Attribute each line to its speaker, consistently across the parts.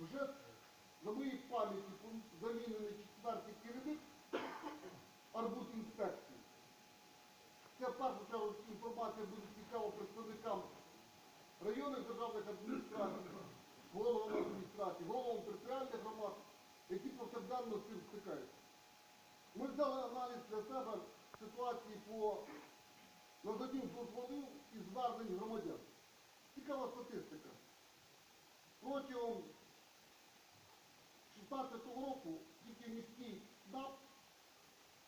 Speaker 1: Уже на моїй пам'яті замінений четвертий керівник арбуз інспекції. Це першу чергу інформація буде цікава представникам районних державних адміністрацій, головам адміністрації, головам територіальних громад, які повсякденно з цим стикаються. Ми взяли аналіз для себе ситуації по наданню дозволів і звернень громадян. Цікава статистика. Протягом 2016 року тільки міський СНАП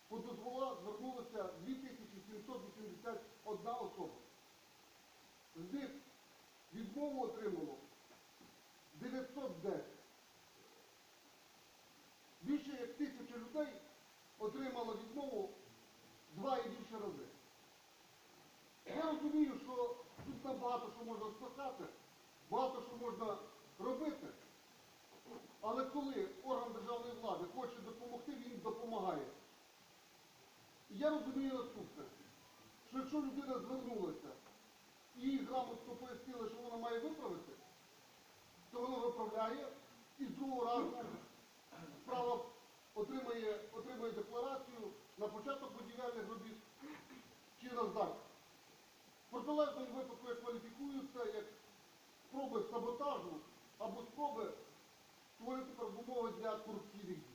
Speaker 1: по дозволах звернулося 2781 особа. З них відмову отримало 910. Більше як тисяча людей отримало відмову два і більше рази. Я розумію, що тут нам багато що можна спасати, багато що можна робити. Але коли орган державної влади хоче допомогти, він допомагає. І я розумію наступне, що якщо людина звернулася і їй грамотно пояснили, що вона має виправити, то вона виправляє і з другого разу справа отримає, отримує декларацію на початок будівельних робіт чи на. В протилежному випадку я кваліфікую це як спроби саботажу або спроби створити передумови для корупційних дій.